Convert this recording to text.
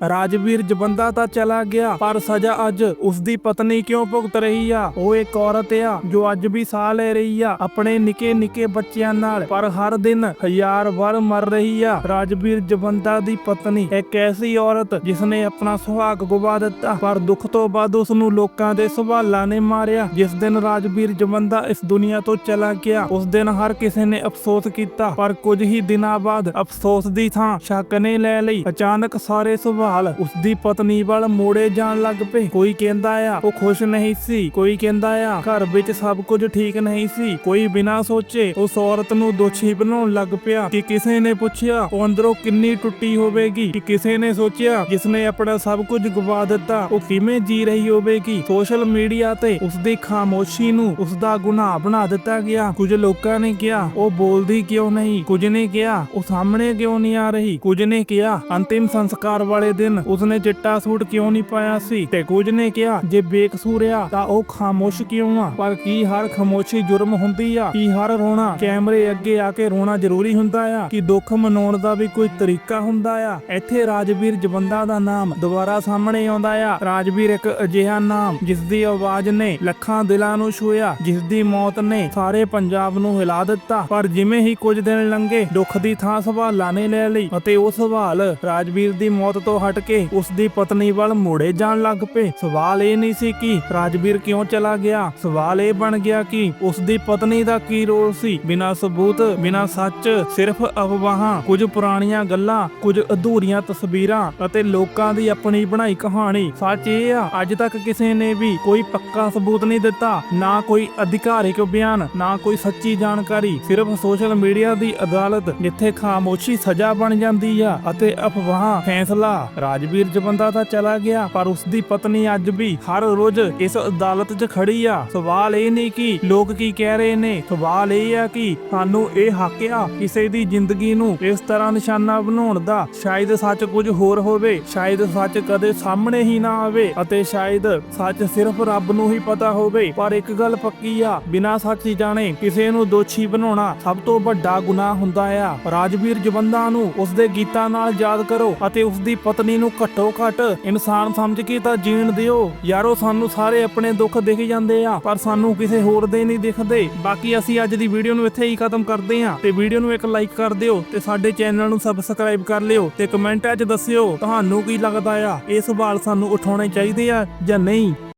ਰਾਜਵੀਰ ਜਵੰਦਾ ਤਾਂ ਚਲਾ ਗਿਆ, ਪਰ ਸਜ਼ਾ ਅੱਜ ਉਸ ਦੀ ਪਤਨੀ ਕਿਉਂ ਭੁਗਤ ਰਹੀ ਆ? ਉਹ ਇੱਕ ਔਰਤ ਆ, ਜੋ ਅੱਜ ਵੀ ਸਾਹ ਲੈ ਰਹੀ ਆ, ਆਪਣੇ ਨਿੱਕੇ ਨਿੱਕੇ ਬੱਚਿਆਂ ਨਾਲ। ਪਰ ਹਰ ਦਿਨ ਹਜ਼ਾਰ ਵਾਰ ਮਰ ਰਹੀ ਆ ਰਾਜਵੀਰ ਜਵੰਦਾ ਦੀ ਪਤਨੀ। ਇੱਕ ਐਸੀ ਔਰਤ ਜਿਸ ਨੇ ਆਪਣਾ ਸੁਹਾਗ ਗਵਾ ਦਿੱਤਾ, ਪਰ ਦੁੱਖ ਤੋਂ ਬਾਅਦ ਉਸ ਨੂੰ ਲੋਕਾਂ ਦੇ ਸਵਾਲਾਂ ਨੇ ਮਾਰਿਆ। ਜਿਸ ਦਿਨ ਰਾਜਵੀਰ ਜਵੰਦਾ ਇਸ ਦੁਨੀਆ ਤੋਂ ਚਲਾ ਗਿਆ, ਉਸ ਦਿਨ ਹਰ ਕਿਸੇ ਨੇ ਅਫਸੋਸ ਕੀਤਾ, ਪਰ ਕੁਝ ਹੀ ਦਿਨਾਂ ਬਾਅਦ ਅਫਸੋਸ ਦੀ ਥਾਂ ਸ਼ੱਕ ਨੇ ਲੈ ਲਈ। ਅਚਾਨਕ ਸਾਰੇ ਸੁਭਾਅ ਸਵਾਲ ਉਸ ਦੀ ਪਤਨੀ ਵੱਲ ਮੋੜੇ ਜਾਣ ਲੱਗ ਪਏ। ਕੋਈ ਕਹਿੰਦਾ ਆ, ਉਹ ਖੁਸ਼ ਨਹੀਂ ਸੀ। ਕੋਈ ਕਹਿੰਦਾ ਆ, ਘਰ ਵਿੱਚ ਸਭ ਕੁਝ ਠੀਕ ਨਹੀਂ ਸੀ। ਕੋਈ ਬਿਨਾਂ ਸੋਚੇ ਉਸ ਔਰਤ ਨੂੰ ਦੋਸ਼ੀ ਬਣਾਉਣ ਲੱਗ ਪਿਆ ਕਿ ਕਿਸੇ ਨੇ ਪੁੱਛਿਆ, ਉਹ ਅੰਦਰੋਂ ਕਿੰਨੀ ਟੁੱਟੀ ਹੋਵੇਗੀ? ਕਿ ਕਿਸੇ ਨੇ ਸੋਚਿਆ ਜਿਸ ਨੇ ਆਪਣਾ ਸਭ ਕੁਝ ਗਵਾ ਦਿੱਤਾ, ਉਹ ਕਿਵੇਂ ਜੀ ਰਹੀ ਹੋਵੇਗੀ? ਸੋਸ਼ਲ ਮੀਡੀਆ ਤੇ ਉਸ ਦੀ ਖਾਮੋਸ਼ੀ ਨੂੰ ਉਸ ਦਾ ਗੁਨਾਹ ਬਣਾ ਦਿੱਤਾ ਗਿਆ। ਕੁਝ ਲੋਕਾਂ ਨੇ ਕਿਹਾ, ਉਹ ਬੋਲਦੀ ਕਿਉਂ ਨਹੀਂ? ਕੁਝ ਨੇ ਕਿਹਾ, ਉਹ ਸਾਹਮਣੇ ਕਿਉਂ ਨਹੀਂ ਆ ਰਹੀ? ਕੁਝ ਨੇ ਕਿਹਾ, ਅੰਤਿਮ ਸੰਸਕਾਰ ਵਾਲੇ ਦਿਨ ਉਸਨੇ ਚਿੱਟਾ ਸੂਟ ਕਿਉਂ ਨਹੀਂ ਪਾਇਆ ਸੀ? ਤੇ ਕੁਝ ਨੇ ਕਿਹਾ, ਜੇ ਬੇਕਸੂਰ ਆ, ਤਾਂ ਉਹ ਖਾਮੋਸ਼ ਕਿਉਂ ਆ? ਪਰ ਕੀ ਹਰ ਖਾਮੋਸ਼ੀ ਜੁਰਮ ਹੁੰਦੀ ਆ? ਕੀ ਹਰ ਰੋਣਾ ਕੈਮਰੇ ਅੱਗੇ ਆ ਕੇ ਰੋਣਾ ਜ਼ਰੂਰੀ ਹੁੰਦਾ ਆ? ਕਿ ਦੁੱਖ ਮਨਾਉਣ ਦਾ ਵੀ ਕੋਈ ਤਰੀਕਾ ਹੁੰਦਾ ਆ? ਇੱਥੇ ਰਾਜਵੀਰ ਜਵੰਦਾ ਦਾ ਨਾਮ ਦੁਬਾਰਾ ਸਾਹਮਣੇ ਆਉਂਦਾ ਆ। ਰਾਜਵੀਰ ਇੱਕ ਅਜਿਹਾ ਨਾਮ ਜਿਸ ਦੀ ਆਵਾਜ਼ ਨੇ ਲੱਖਾਂ ਦਿਲਾਂ ਨੂੰ ਛੂਇਆ ਜਿਸ ਦੀ ਮੌਤ ਨੇ ਸਾਰੇ ਪੰਜਾਬ ਨੂੰ ਹਿਲਾ ਦਿੱਤਾ। ਪਰ ਜਿਵੇਂ ਹੀ ਕੁਝ ਦਿਨ ਲੰਘੇ, ਦੁੱਖ ਦੀ ਥਾਂ ਸਵਾਲਾਂ ਨੇ ਲੈ ਲਈ ਅਤੇ ਉਹ ਸਵਾਲ ਰਾਜਵੀਰ ਦੀ ਮੌਤ ਤੋਂ ਹਟ ਕੇ ਉਸ ਦੀ ਪਤਨੀ ਵੱਲ ਮੋੜੇ ਜਾਣ ਲੱਗ ਪਏ। ਸਵਾਲ ਇਹ ਨਹੀਂ ਸੀ ਕਿ ਰਾਜਵੀਰ ਕਿਉਂ ਚਲਾ ਗਿਆ। ਸਵਾਲ ਇਹ ਬਣ ਗਿਆ ਕਿ ਉਸ ਦੀ ਪਤਨੀ ਦਾ ਕੀ ਰੋਲ ਸੀ? ਬਿਨਾਂ ਸਬੂਤ, ਬਿਨਾਂ ਸੱਚ, ਸਿਰਫ ਅਫਵਾਹਾਂ, ਕੁਝ ਪੁਰਾਣੀਆਂ ਗੱਲਾਂ, ਕੁਝ ਅਧੂਰੀਆਂ ਤਸਵੀਰਾਂ ਅਤੇ ਲੋਕਾਂ ਦੀ ਆਪਣੀ ਬਣਾਈ ਕਹਾਣੀ। ਸੱਚ ਇਹ ਆ, ਅੱਜ ਤੱਕ ਕਿਸੇ ਨੇ ਵੀ ਕੋਈ ਪੱਕਾ ਸਬੂਤ ਨਹੀਂ ਦਿੱਤਾ। ਨਾ ਕੋਈ ਅਧਿਕਾਰਿਕ ਬਿਆਨ, ਨਾ ਕੋਈ ਸੱਚੀ ਜਾਣਕਾਰੀ। ਸਿਰਫ ਸੋਸ਼ਲ ਮੀਡੀਆ ਦੀ ਅਦਾਲਤ, ਜਿੱਥੇ ਖਾਮੋਸ਼ੀ ਸਜ਼ਾ ਬਣ ਜਾਂਦੀ ਆ ਅਤੇ ਅਫਵਾਹਾਂ, ਫੈਸਲਾ ਰਾਜਵੀਰ ਜਵੰਦਾ ਤਾਂ ਚਲਾ ਗਿਆ, ਪਰ ਉਸ ਦੀ ਪਤਨੀ ਅੱਜ ਵੀ ਹਰ ਰੋਜ਼ ਇਸ ਅਦਾਲਤ 'ਚ ਖੜੀ ਆ। ਸਵਾਲ ਇਹ ਨਹੀਂ ਕਿ ਲੋਕ ਕੀ ਕਹਿ ਰਹੇ ਨੇ? ਸਵਾਲ ਇਹ ਆ ਕਿ ਸਾਨੂੰ ਇਹ ਹੱਕ ਆ ਕਿਸੇ ਦੀ ਜ਼ਿੰਦਗੀ ਨੂੰ ਇਸ ਤਰ੍ਹਾਂ ਨਿਸ਼ਾਨਾ ਬਣਾਉਣ ਦਾ? ਸ਼ਾਇਦ ਸੱਚ ਕੁਝ ਹੋਰ ਹੋਵੇ, ਸ਼ਾਇਦ ਸੱਚ ਕਦੇ ਸਾਹਮਣੇ ਹੀ ਨਾ ਆਵੇ, ਅਤੇ ਸ਼ਾਇਦ ਸੱਚ ਸਿਰਫ ਰੱਬ ਨੂੰ ਹੀ ਪਤਾ ਹੋਵੇ। ਪਰ ਇੱਕ ਗੱਲ ਪੱਕੀ ਆ, ਬਿਨਾਂ ਸੱਚ ਜਾਣੇ ਕਿਸੇ ਨੂੰ ਦੋਸ਼ੀ ਬਣਾਉਣਾ ਸਭ ਤੋਂ ਵੱਡਾ ਗੁਨਾਹ ਹੁੰਦਾ ਆ। ਰਾਜਵੀਰ ਜਵੰਦਾ ਨੂੰ ਉਸ ਦੇ ਗੀਤਾਂ ਨਾਲ ਯਾਦ ਕਰੋ ਅਤੇ ਉਸ ਦੀ ਪਤਨੀ ਨੂੰ ਘੱਟੋ ਘੱਟ ਇਨਸਾਨ ਸਮਝ ਕੇ ਤਾਂ ਜੀਣ ਦਿਓ। ਯਾਰੋ, ਸਾਨੂੰ ਸਾਰੇ ਆਪਣੇ ਦੁੱਖ ਦਿਖ ਜਾਂਦੇ ਆ, ਪਰ ਸਾਨੂੰ ਕਿਸੇ ਹੋਰ ਦੇ ਨਹੀਂ ਦਿਖਦੇ। ਬਾਕੀ ਅਸੀਂ ਅੱਜ ਦੀ ਵੀਡੀਓ ਨੂੰ ਇੱਥੇ ਹੀ ਖਤਮ ਕਰਦੇ ਹਾਂ ਤੇ ਵੀਡੀਓ ਨੂੰ ਇੱਕ ਲਾਈਕ ਕਰ ਦਿਓ ਤੇ ਸਾਡੇ ਚੈਨਲ ਨੂੰ ਸਬਸਕ੍ਰਾਈਬ ਕਰ ਲਿਓ ਤੇ ਕਮੈਂਟਾਂ 'ਚ ਦੱਸਿਓ, ਤੁਹਾਨੂੰ ਕੀ ਲੱਗਦਾ ਆ? ਇਹ ਸਵਾਲ ਸਾਨੂੰ ਉਠਾਉਣੇ ਚਾਹੀਦੇ ਆ ਜਾਂ ਨਹੀਂ?